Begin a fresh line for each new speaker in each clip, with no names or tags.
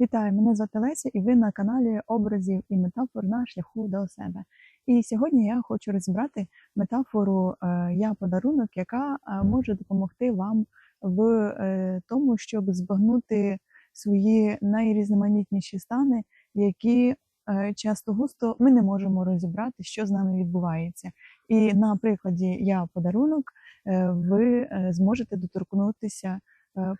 Вітаю, мене звати Леся, і ви на каналі образів і метафор на шляху до себе. І сьогодні я хочу розібрати метафору е, Я подарунок, яка е, може допомогти вам в е, тому, щоб збагнути свої найрізноманітніші стани, які часто густо ми не можемо розібрати, що з нами відбувається. І на прикладі Я подарунок ви зможете доторкнутися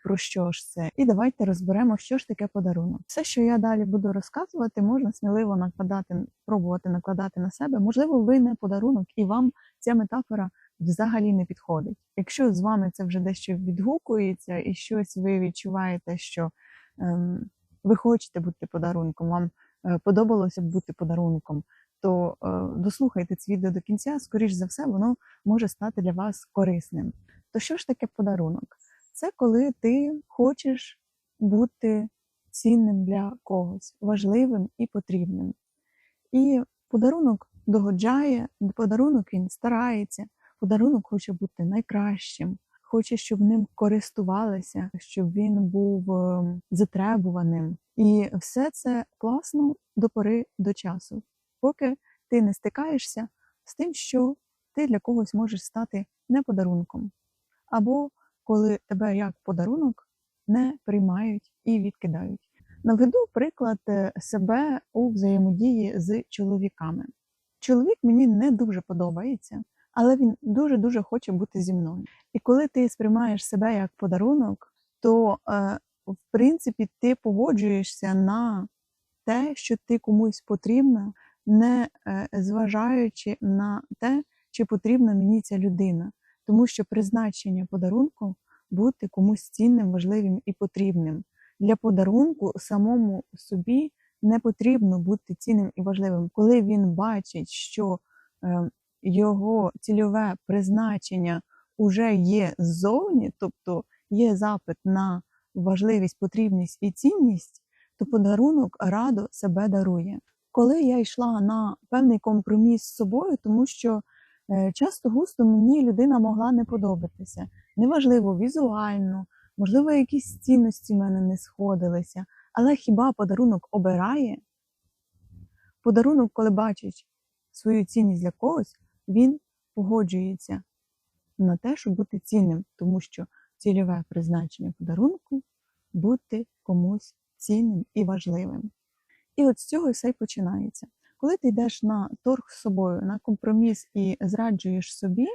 про що ж це. І давайте розберемо, що ж таке подарунок. Все, що я далі буду розказувати, можна сміливо накладати, пробувати накладати на себе. Можливо, ви не подарунок, і вам ця метафора взагалі не підходить. Якщо з вами це вже дещо відгукується, і щось ви відчуваєте, що ем, ви хочете бути подарунком, вам е, подобалося б бути подарунком. То е, дослухайте це відео до кінця, скоріш за все, воно може стати для вас корисним. То що ж таке подарунок? Це коли ти хочеш бути цінним для когось, важливим і потрібним. І подарунок догоджає, подарунок він старається, подарунок хоче бути найкращим, хоче, щоб ним користувалися, щоб він був е, затребуваним. І все це класно до пори до часу, поки ти не стикаєшся з тим, що ти для когось можеш стати не подарунком, або коли тебе як подарунок не приймають і відкидають. Наведу приклад е, себе у взаємодії з чоловіками. Чоловік мені не дуже подобається, але він дуже-дуже хоче бути зі мною. І коли ти сприймаєш себе як подарунок, то е, в принципі ти погоджуєшся на те, що ти комусь потрібна, не е, зважаючи на те, чи потрібна мені ця людина, тому що призначення подарунку бути комусь цінним, важливим і потрібним. Для подарунку самому собі не потрібно бути цінним і важливим. Коли він бачить, що е, його цільове призначення вже є ззовні, тобто є запит на важливість, потрібність і цінність, то подарунок радо себе дарує. Коли я йшла на певний компроміс з собою, тому що часто густо мені людина могла не подобатися. Неважливо візуально, можливо, якісь цінності в мене не сходилися, але хіба подарунок обирає? Подарунок, коли бачить свою цінність для когось, він погоджується на те, щоб бути цінним, тому що цільове призначення подарунку бути комусь цінним і важливим. І от з цього все й починається. Коли ти йдеш на торг з собою, на компроміс і зраджуєш собі,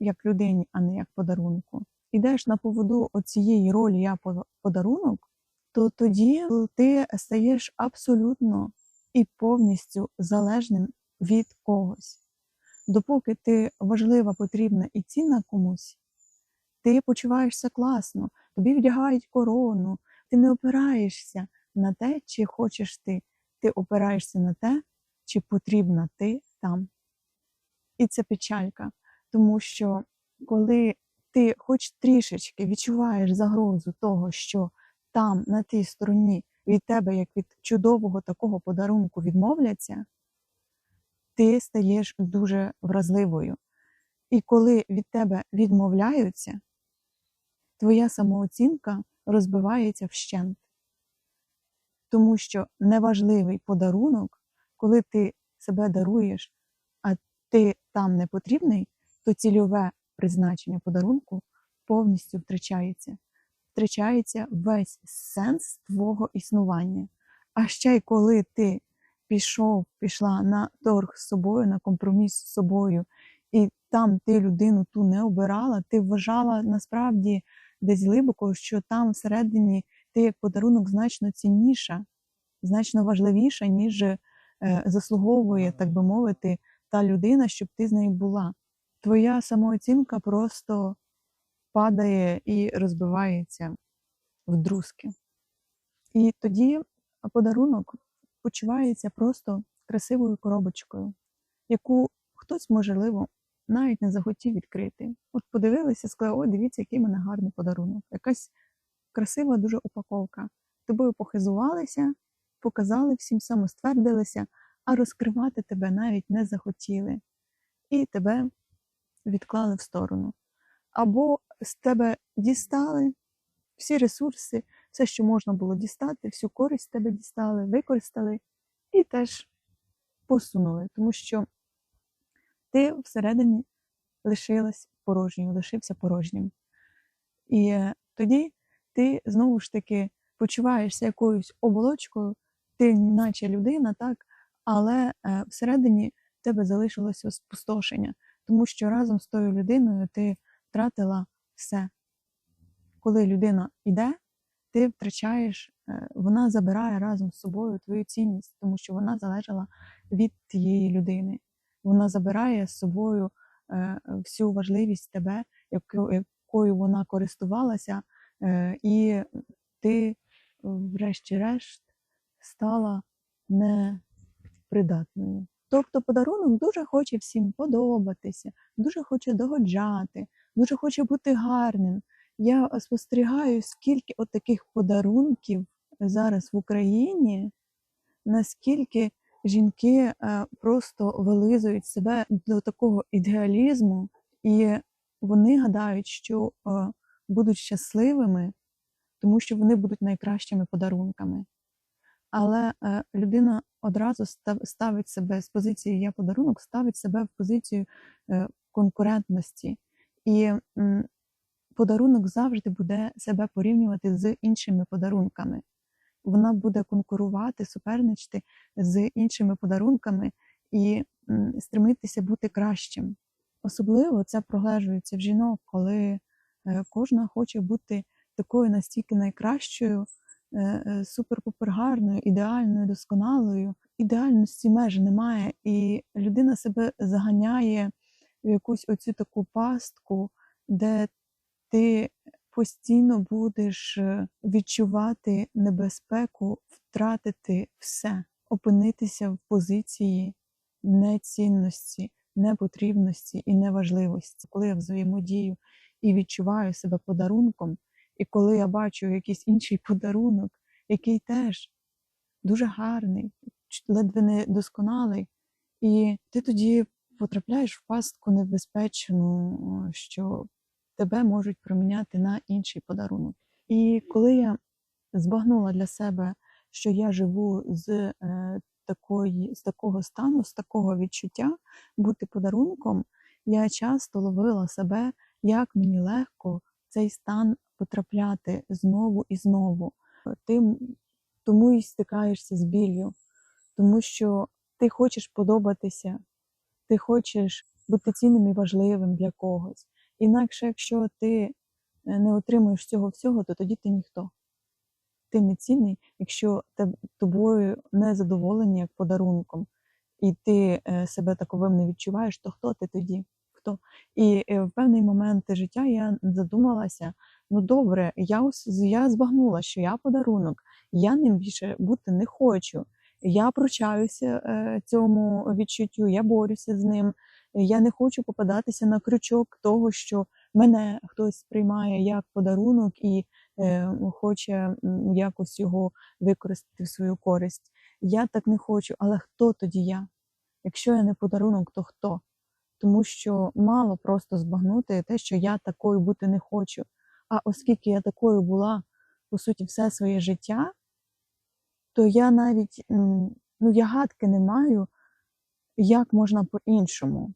як людині, а не як подарунку, йдеш на поводу оцієї ролі я подарунок, то тоді ти стаєш абсолютно і повністю залежним від когось. Допоки ти важлива, потрібна і цінна комусь, ти почуваєшся класно, тобі вдягають корону, ти не опираєшся на те, чи хочеш ти, ти опираєшся на те, чи потрібна ти там. І це печалька, тому що коли ти хоч трішечки відчуваєш загрозу того, що там, на тій стороні, від тебе, як від чудового такого подарунку, відмовляться, ти стаєш дуже вразливою. І коли від тебе відмовляються, твоя самооцінка розбивається вщент. Тому що неважливий подарунок, коли ти себе даруєш, а ти там не потрібний, то цільове призначення подарунку повністю втрачається. Втрачається весь сенс твого існування. А ще й коли ти пішов, пішла на торг з собою, на компроміс з собою, і там ти людину ту не обирала, ти вважала насправді десь глибоко, що там всередині ти подарунок значно цінніша, значно важливіша, ніж заслуговує, так би мовити, та людина, щоб ти з нею була. Твоя самооцінка просто падає і розбивається в друзки. І тоді подарунок почувається просто красивою коробочкою, яку хтось, можливо, навіть не захотів відкрити. От подивилися, сказали, о, дивіться, який в мене гарний подарунок. Якась красива дуже упаковка. Тобою похизувалися, показали всім самоствердилися, а розкривати тебе навіть не захотіли. І тебе відклали в сторону. Або з тебе дістали всі ресурси, все, що можна було дістати, всю користь тебе дістали, використали і теж посунули, тому що ти всередині лишилась порожньою, лишився порожнім. І тоді ти знову ж таки почуваєшся якоюсь оболочкою, ти наче людина, так, але е, всередині в тебе залишилося спустошення, тому що разом з тою людиною ти втратила все. Коли людина йде, ти втрачаєш, е, вона забирає разом з собою твою цінність, тому що вона залежала від тієї людини. Вона забирає з собою е, всю важливість тебе, яко- якою вона користувалася, і ти, врешті-решт, стала непридатною. Тобто подарунок дуже хоче всім подобатися, дуже хоче догоджати, дуже хоче бути гарним. Я спостерігаю, скільки от таких подарунків зараз в Україні, наскільки жінки е, просто вилизують себе до такого ідеалізму, і вони гадають, що е, будуть щасливими, тому що вони будуть найкращими подарунками. Але е, людина одразу став- ставить себе з позиції я подарунок, ставить себе в позицію е, конкурентності. І подарунок завжди буде себе порівнювати з іншими подарунками. Вона буде конкурувати, суперничати з іншими подарунками і стремитися бути кращим. Особливо це проглежується в жінок, коли е, кожна хоче бути такою настільки найкращою, супер-пупер гарною, ідеальною, досконалою. Ідеальності меж немає, і людина себе заганяє в якусь оцю таку пастку, де ти постійно будеш е, відчувати небезпеку втратити все, опинитися в позиції нецінності, непотрібності і неважливості. Коли я взаємодію і відчуваю себе подарунком, і коли я бачу якийсь інший подарунок, який теж дуже гарний, ледве не досконалий, і ти тоді потрапляєш в пастку небезпечну, що тебе можуть проміняти на інший подарунок. І коли я збагнула для себе, що я живу з, е, такої, з такого стану, з такого відчуття бути подарунком, я часто ловила себе, як мені легко цей стан потрапляти знову і знову. Ти тому і стикаєшся з біллю, тому що ти хочеш подобатися, ти хочеш бути цінним і важливим для когось. Інакше, якщо ти е, не отримуєш цього всього, то тоді ти ніхто. Ти не цінний, якщо тобою не задоволені як подарунком, і ти е, себе таковим не відчуваєш, то хто ти тоді? Хто? І е, в певний момент життя я задумалася: ну добре, я, я збагнула, що я подарунок, я ним більше бути не хочу. Я пручаюся е, цьому відчуттю, я борюся з ним. Я не хочу попадатися на крючок того, що мене хтось сприймає як подарунок і е, хоче якось його використати в свою користь. Я так не хочу, але хто тоді я? Якщо я не подарунок, то хто? Тому що мало просто збагнути те, що я такою бути не хочу. А оскільки я такою була по суті все своє життя, то я навіть ну, я гадки не маю, як можна по-іншому.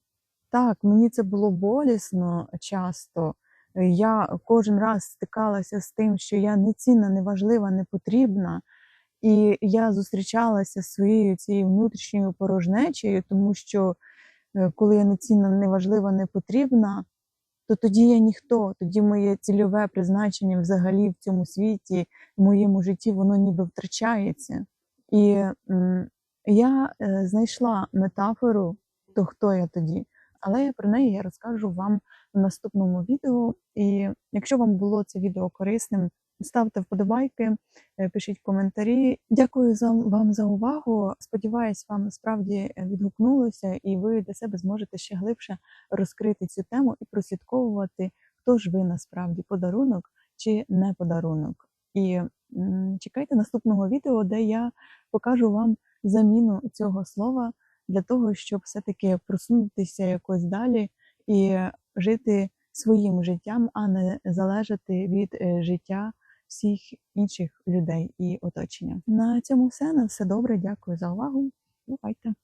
Так, мені це було болісно часто. Я кожен раз стикалася з тим, що я не цінна, не важлива, не потрібна. І я зустрічалася з своєю цією внутрішньою порожнечею, тому що коли я не цінна, не важлива, не потрібна, то тоді я ніхто, тоді моє цільове призначення взагалі в цьому світі, в моєму житті, воно ніби втрачається. І я е, знайшла метафору, то хто я тоді, але про неї я розкажу вам в наступному відео. І якщо вам було це відео корисним, ставте вподобайки, е, пишіть коментарі. Дякую вам за увагу. Сподіваюсь, вам справді е, відгукнулося, і ви для себе зможете ще глибше розкрити цю тему і прослідковувати, хто ж ви насправді подарунок чи не подарунок. І чекайте наступного відео, де я покажу вам заміну цього слова для того, щоб все-таки просунутися якось далі і жити своїм життям, а не залежати від е, життя всіх інших людей і оточення. На цьому все. На все добре. Дякую за увагу. Бувайте!